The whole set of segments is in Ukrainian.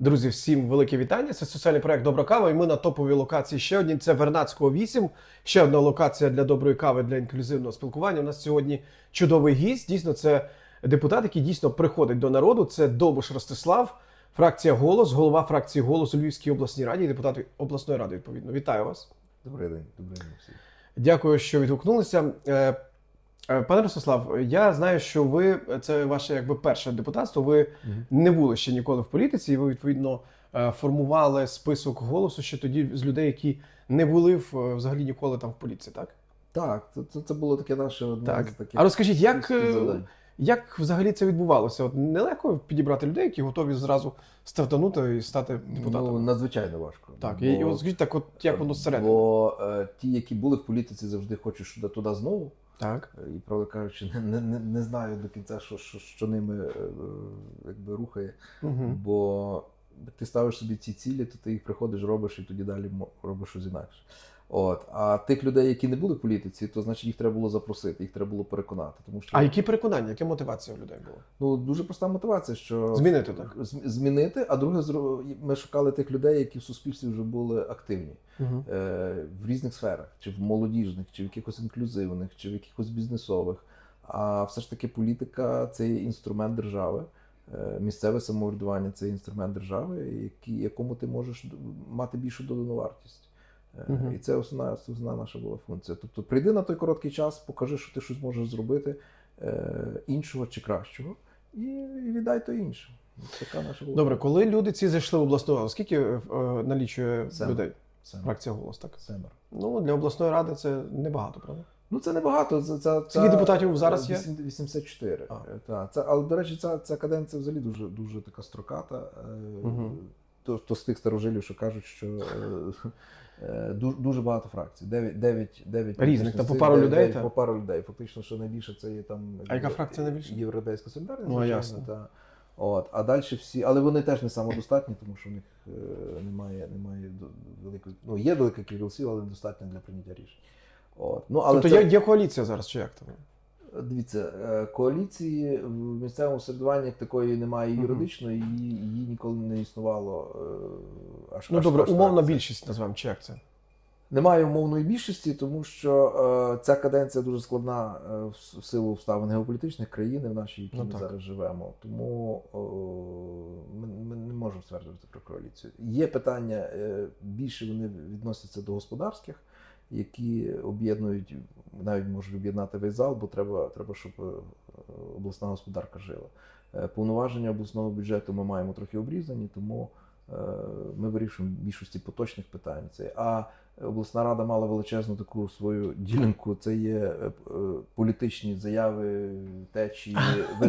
Друзі, всім велике вітання. Це соціальний проект Добра кава. І ми на топовій локації ще одні. Це Вернадського 8. Ще одна локація для доброї кави для інклюзивного спілкування. У нас сьогодні чудовий гість. Дійсно, це депутат, який дійсно приходить до народу. Це Довбуш Ростислав, фракція голос, голова фракції голос у Львівській обласній раді, і депутат обласної ради. Відповідно, вітаю вас. Добрий день, добрий день всім. Дякую, що відгукнулися. Е, Пане Ростислав, я знаю, що ви це ваше якби перше депутатство. Ви не були ще ніколи в політиці, і ви відповідно е, формували список голосу ще тоді з людей, які не були в, е, взагалі ніколи там в політиці, так? Так, це, це, було таке наше одне Так. з таких. А розкажіть, як, як взагалі це відбувалося? От нелегко підібрати людей, які готові зразу стартанути і стати депутатом. Ну, надзвичайно важко. так, Бо- і, от скажіть так, от як воно зсередини? Бо е, ті, які були в політиці, завжди хочуть туди знову. Так. Е, І правда кажучи, не, не, не, знаю до кінця, що, що, що ними е, якби рухає. Угу. Бо ти ставиш собі ці цілі, то ти їх приходиш, робиш і тоді далі робиш щось інакше. От. А тих людей, які не були в політиці, то значить їх треба було запросити, їх треба було переконати. Тому що А які переконання, яка мотивація у людей була? Ну, дуже проста мотивація, що Змінити, так? Змінити. А друге, ми шукали тих людей, які в суспільстві вже були активні Угу. е, в різних сферах, чи в молодіжних, чи в якихось інклюзивних, чи в якихось бізнесових. А все ж таки політика це є інструмент держави. Е, Місцеве самоврядування це інструмент держави, який, якому ти можеш мати більшу додану вартість. Мгм. І це основна, основна наша була функція. Тобто прийди на той короткий час, покажи, що ти щось можеш зробити е, іншого чи кращого, і, віддай то інше. Така наша була. Добре, коли люди ці зайшли в обласну раду, скільки е, налічує Семеро. людей? Семеро. Фракція голос, так? Семеро. Ну, для обласної ради це небагато, правда? Ну це небагато. Це, це, Скільки депутатів зараз є? Вісім- 84. А. Е, Та, це, але, до речі, ця, ця каденція взагалі дуже, дуже така строката. Мгм. То, то з тих старожилів, що кажуть, що е, е, дуже, дуже багато фракцій. Дев'ять, дев'ять, дев'ять Різних, там по пару людей, та? По пару людей. Фактично, що найбільше це є там. А яка фракція найбільша? Європейська солідарність, Ну, а ясно. Та. От, а далі всі, але вони теж не самодостатні, тому що в них е, немає, немає великої, ну є велика кількість але недостатньо для прийняття рішень. От. Ну, але тобто це, є, є коаліція зараз, чи як там? Дивіться, е, коаліції в місцевому середуванні як такої немає Мгм. юридичної, її, ніколи не існувало. е, Аж, Ну аж- добре, аж умовна так. більшість назвемо, чи як це? Немає умовної більшості, тому що е, ця каденція дуже складна е, в в силу обставин геополітичних країни в нашій, які Ну, ми так. зараз живемо. Тому о, ми, ми не можемо стверджувати про коаліцію. Є питання, е, більше вони відносяться до господарських, які об'єднують, навіть можуть об'єднати весь зал, бо треба, треба щоб е, обласна господарка жила. Е, Повноваження обласного бюджету ми маємо трохи обрізані, тому ми вирішуємо більшості поточних питань. Це а обласна рада мала величезну таку свою ділянку. Це є е, е, політичні заяви, течії,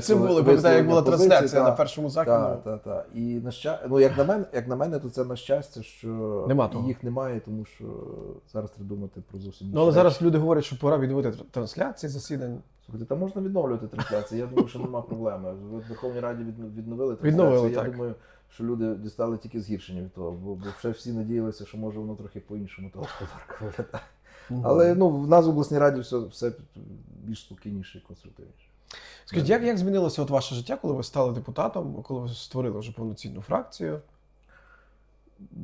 Це було, пам'ятаю, як була трансляція на першому Так, так, так. І на ща... ну, як на мене, як на мене, то це на щастя, що Нема того. їх немає, тому що зараз треба думати про зовсім Ну але зараз люди говорять, що пора відновити трансляції засідань. Слухайте, там можна відновлювати трансляції. Я думаю, що нема проблеми. В Верховній Раді відновили трансляцію. Відновили, Я так. думаю, що люди дістали тільки згіршення від того, бо, бо ще всі надіялися, що може воно трохи по-іншому та господарка виглядає. Але ну, в нас в обласній раді все, все більш спокійніше і конструктивніше. Скажіть, як, як змінилося от ваше життя, коли ви стали депутатом, коли ви створили вже повноцінну фракцію?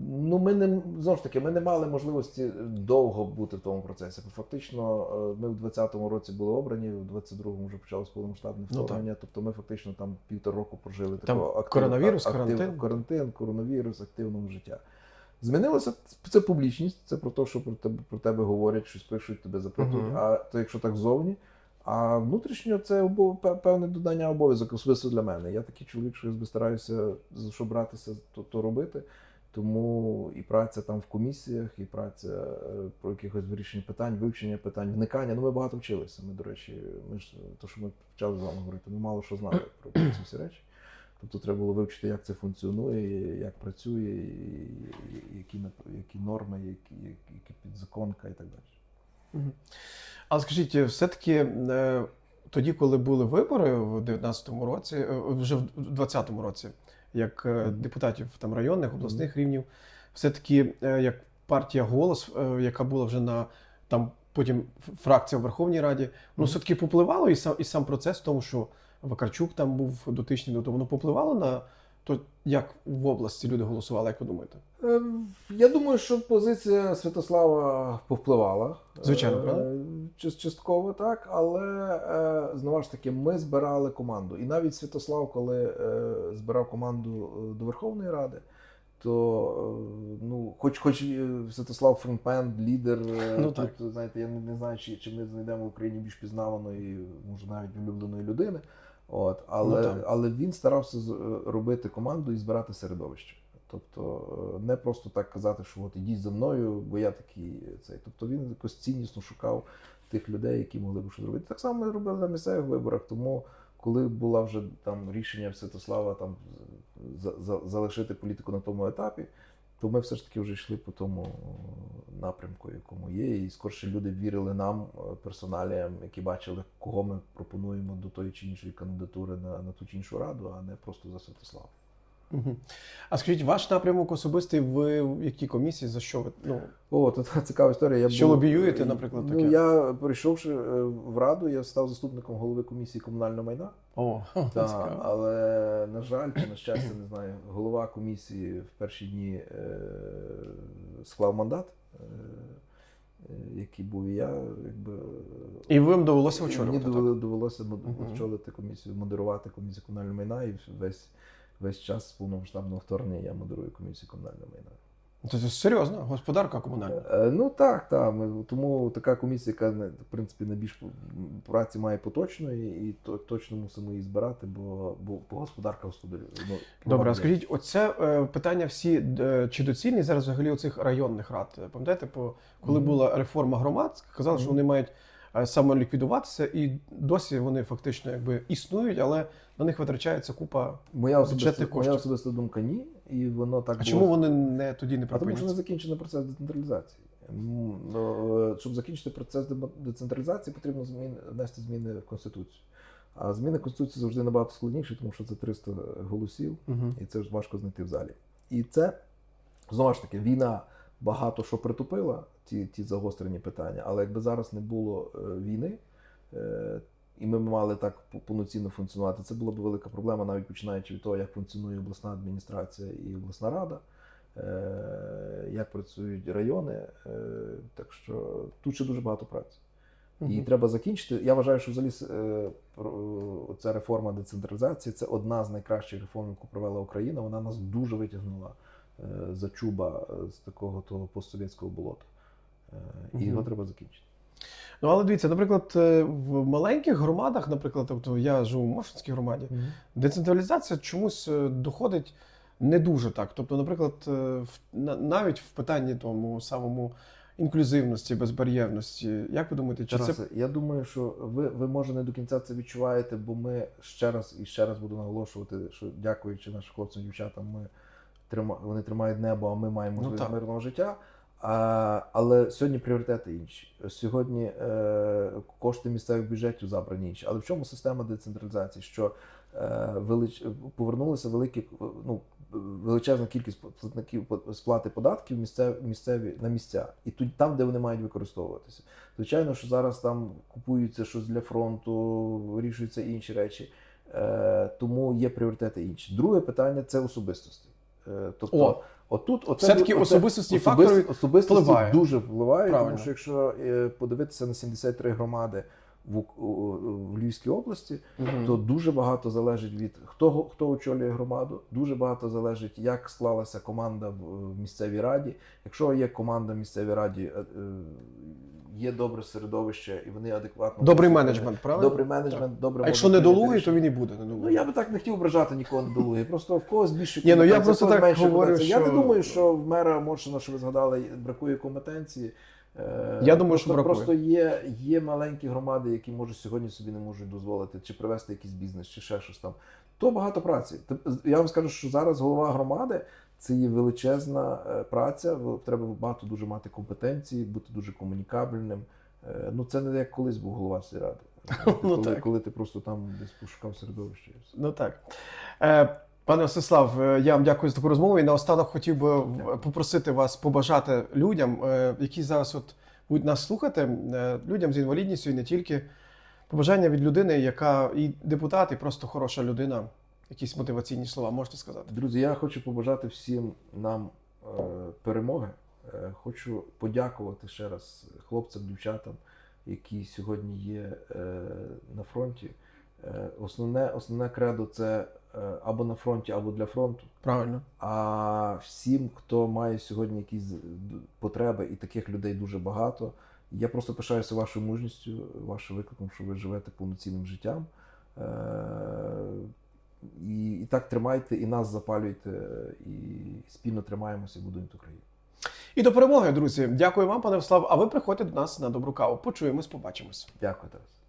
Ну, ми не знову ж таки, ми не мали можливості довго бути в тому процесі. Бо Фактично, е, ми в 20-му році були обрані, в 22-му вже почалось повномасштабне Ну, вторгнення. тобто ми фактично там півтора року прожили Там такого коронавірус, актив- карантин. карантин, коронавірус, активного життя. Змінилося це публічність, це про те, що про тебе про тебе говорять, щось пишуть, тебе запитують. Мгм. А то якщо так зовні. А внутрішньо це обов- певне додання обов'язок, особисто для мене. Я такий чоловік, що я стараюся за що братися, то, то робити. Тому і праця там в комісіях, і праця е, про якихось вирішення питань, вивчення питань, вникання. Ну, ми багато вчилися. Ми, до речі, ми ж то, що ми почали з вами говорити, ми мало що знали про, ці всі речі. Тобто треба було вивчити, як це функціонує, як працює, і, які, які норми, які, які підзаконка і так далі. Але скажіть, все-таки е, тоді, коли були вибори в 19-му році, е, вже в 20-му році, як е, депутатів там районних, обласних рівнів, все-таки е, як партія голос, е, яка була вже на там потім фракція в Верховній Раді, ну все-таки попливало і сам і сам процес в тому, що Вакарчук там був дотичний до того, воно попливало на то як в області люди голосували, як ви думаєте? Ем, Я думаю, що позиція Святослава повпливала. Звичайно, Е, правда? Частково так, але е, знову ж таки, ми збирали команду. І навіть Святослав, коли е, збирав команду е, до Верховної Ради, то е, ну, хоч хоч е, Святослав фронтмен, лідер, е, Ну, тут, знаєте, я не, не знаю, чи, чи ми знайдемо в Україні більш пізнаваної, може навіть улюбленої людини. От, але, Ну, але він старався е, робити команду і збирати середовище. Тобто е, не просто так казати, що от ідіть за мною, бо я такий цей. Тобто він якось ціннісно шукав тих людей, які могли б щось зробити. Так само ми робили на місцевих виборах. Тому коли було вже там рішення Святослава там за, за, залишити політику на тому етапі, то ми все ж таки вже йшли по тому напрямку, якому є. І скорше люди вірили нам, е, персоналіям, які бачили, кого ми пропонуємо до тої чи іншої кандидатури на, на ту чи іншу раду, а не просто за Святослава. Угу. А скажіть, ваш напрямок особистий, ви в якій комісії, за що ви? Ну, О, то та цікава історія. Я Що був- лобіюєте, наприклад, Ну, я прийшовши е, в раду, я став заступником голови комісії комунального майна. о, Та, цікаво. але на жаль, чи на щастя, не знаю, голова комісії в перші дні е, склав мандат, е, е, який був і я, якби І вам довелося мені очолювати. так? довели- довелося Мгм. очолити комісію, модерувати комісію комунального майна, і весь весь час повномасштабного вторгнення я модерую комісію комунального майна. Це, це серйозно, господарка комунальна. Е, Ну так, так. Тому така комісія, яка в принципі найбільш праці має поточної, і то, точно мусимо її збирати, бо, бо, бо господарка господарю. Ну, Добре, а скажіть, оце е, питання всі е, чи доцільні зараз взагалі оцих районних рад? Пам'ятаєте, по коли Мгм. була реформа громад, казали, що вони мають е, самоліквідуватися, і досі вони фактично якби існують, але на них витрачається купа. моя особиста, бюджетних моя особиста думка ні, і воно так А було. чому вони не тоді не А тому що не закінчений процес децентралізації. Ну, е, Щоб закінчити процес децентралізації, потрібно змін, внести зміни в Конституцію. А зміни Конституції завжди набагато складніші, тому що це 300 голосів. Угу. і це ж важко знайти в залі. І це знову ж таки війна багато що притупила, ті, ті загострені питання. Але якби зараз не було е, війни, е, і ми б мали так повноцінно функціонувати, це була б велика проблема, навіть починаючи від того, як функціонує обласна адміністрація і обласна рада, е, як працюють райони. Е, так що тут ще дуже багато праці. І треба закінчити. Я вважаю, що взагалі е, ця реформа децентралізації це одна з найкращих реформ, яку провела Україна. Вона нас дуже витягнула за чуба з такого того постсовєтського болота. І Мгм. його треба закінчити. Ну але дивіться, наприклад, е, в маленьких громадах, наприклад, тобто я живу в Мошинській громаді, децентралізація чомусь е, доходить не дуже так. Тобто, наприклад, е, навіть в питанні тому самому інклюзивності, безбар'єрності, як ви думаєте, чи це я думаю, що ви, ви може не до кінця це відчуваєте, бо ми ще раз і ще раз буду наголошувати, що дякуючи нашим хлопцям дівчатам, ми трима, вони тримають небо, а ми маємо Ну, мирного життя. А, але сьогодні пріоритети інші. Сьогодні е, кошти місцевих бюджетів забрані інші. Але в чому система децентралізації? Що е, велич, повернулися великі, ну, величезна кількість платників сплати податків місцеві, місцеві на місця, і тут там, де вони мають використовуватися. Звичайно, що зараз там купуються щось для фронту, вирішуються інші речі, е, тому є пріоритети інші. Друге питання це особистості. Е, тобто, О, отут, оце, все-таки оце- особистісні особисті- фактори особистості впливає. дуже впливає, Правильно. тому що якщо е, подивитися на 73 громади в, в Львівській області, угу. то дуже багато залежить від хто, хто очолює громаду, дуже багато залежить, як склалася команда в в місцевій раді. Якщо є команда в місцевій раді, е, е, є добре середовище і вони адекватно добрий працюють, менеджмент, правильно? добрий менеджмент, добре А якщо прийняти недолугий, то він і буде Ну недолугий. я би так не хотів ображати нікого недолугий. Просто в когось більше Ні, ну, я просто так менше говорю, компетенцій. Я не думаю, що в мера Моршина, що ви згадали, бракує компетенції. Е, Я думаю, просто, що бракує. Просто є, є маленькі громади, які може сьогодні собі не можуть дозволити, чи привести якийсь бізнес, чи ще щось там. То багато праці. Я вам скажу, що зараз голова громади це є величезна е, праця. Треба багато дуже мати компетенції, бути дуже комунікабельним. Е, Ну це не як колись був голова сільради. Ну, коли, коли ти просто там десь пошукав середовище. Ну так. Е, Пане Ростислав, е, я вам дякую за таку розмову. І наостанок хотів би в- попросити вас побажати людям, які зараз от будуть нас слухати, людям з інвалідністю і не тільки. Побажання від людини, яка і депутат, і просто хороша людина. Якісь мотиваційні слова можете сказати? Друзі, я хочу побажати всім нам е, перемоги. Е, хочу подякувати ще раз хлопцям, дівчатам, які сьогодні є е, на фронті. Е, основне, основне кредо це е, або на фронті, або для фронту. Правильно. А всім, хто має сьогодні якісь потреби, і таких людей дуже багато. Я просто пишаюся вашою мужністю, вашим викликом, що ви живете повноцінним життям. І, і так тримайте, і нас запалюйте, і спільно тримаємося і будуємо Україну. І до перемоги, друзі. Дякую вам, пане Вслав. А ви приходьте до нас на добру каву. Почуємось, побачимось. Дякую, Тарас.